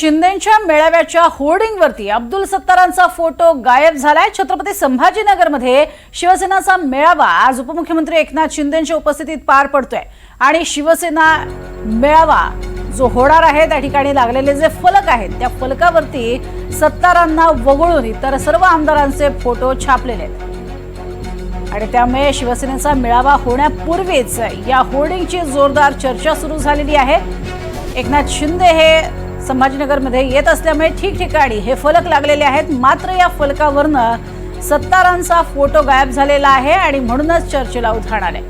शिंदेच्या मेळाव्याच्या होर्डिंगवरती अब्दुल सत्तारांचा फोटो गायब झालाय. छत्रपती संभाजीनगरमध्ये शिवसेनाचा मेळावा आज उपमुख्यमंत्री एकनाथ शिंदेच्या उपस्थितीत पार पडतोय. आणि शिवसेना मेळावा जो होणार आहे त्या ठिकाणी लागलेले जे फलक आहेत त्या फलकावरती सत्तारांना वगळून इतर सर्व आमदारांचे फोटो छापलेले आहेत. आणि त्यामुळे शिवसेनेचा मेळावा होण्यापूर्वीच या होर्डिंगची जोरदार चर्चा सुरू झालेली आहे. एकनाथ शिंदे हे संभाजीनगरमध्ये येत असल्यामुळे ठिकठिकाणी हे फलक लागलेले आहेत. मात्र या फलकावरनं सत्तारांचा फोटो गायब झालेला आहे आणि म्हणूनच चर्चेला उधाण आले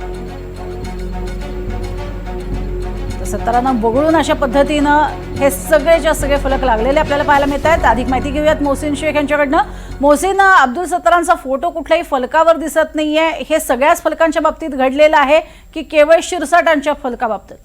सत्तारांना वगळून अशा पद्धतीनं हे सगळेच्या सगळे फलक लागलेले आपल्याला पाहायला मिळत आहेत अधिक माहिती घेऊयात मोहसिन शेख यांच्याकडनं. मोहसिन अब्दुल सत्तारांचा फोटो कुठल्याही फलकावर दिसत नाहीये. हे सगळ्याच फलकांच्या बाबतीत घडलेलं आहे की केवळ शिरसाटांच्या फलकाबाबतीत?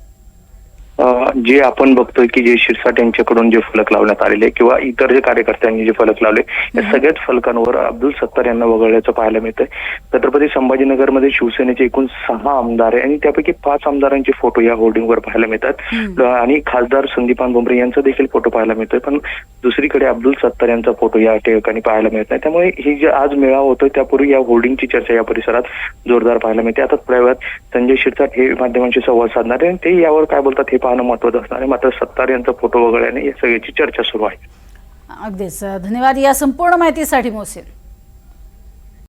जे आपण बघतोय की जे शिरसाट यांच्याकडून जे फलक लावण्यात आलेले किंवा इतर जे कार्यकर्त्यांनी जे फलक लावले या सगळ्याच फलकांवर अब्दुल सत्तार यांना वगळल्याचं पाहायला मिळतंय. छत्रपती संभाजीनगरमध्ये शिवसेनेचे एकूण सहा आमदार आहे आणि त्यापैकी पाच आमदारांचे फोटो या होर्डिंगवर पाहायला मिळतात. आणि खासदार संदीपान भुमरे यांचा देखील फोटो पाहायला मिळतोय. पण दुसरीकडे अब्दुल सत्तार यांचा फोटो या ठिकाणी पाहायला मिळत नाही. त्यामुळे ही जे आज मेळावा होतोय त्यापूर्वी या होर्डिंगची चर्चा या परिसरात जोरदार पाहायला मिळते. आता थोड्या वेळात संजय शिरसाट हे माध्यमांशी संवाद साधणार आहे आणि ते यावर काय बोलतात हे पाहणं महत्वाचं असणार आहे. मात्र सत्तार यांचा फोटो वगळल्याने या सगळ्याची चर्चा सुरू आहे. अगदीच. धन्यवाद. या संपूर्ण माहितीसाठी मोहसिन.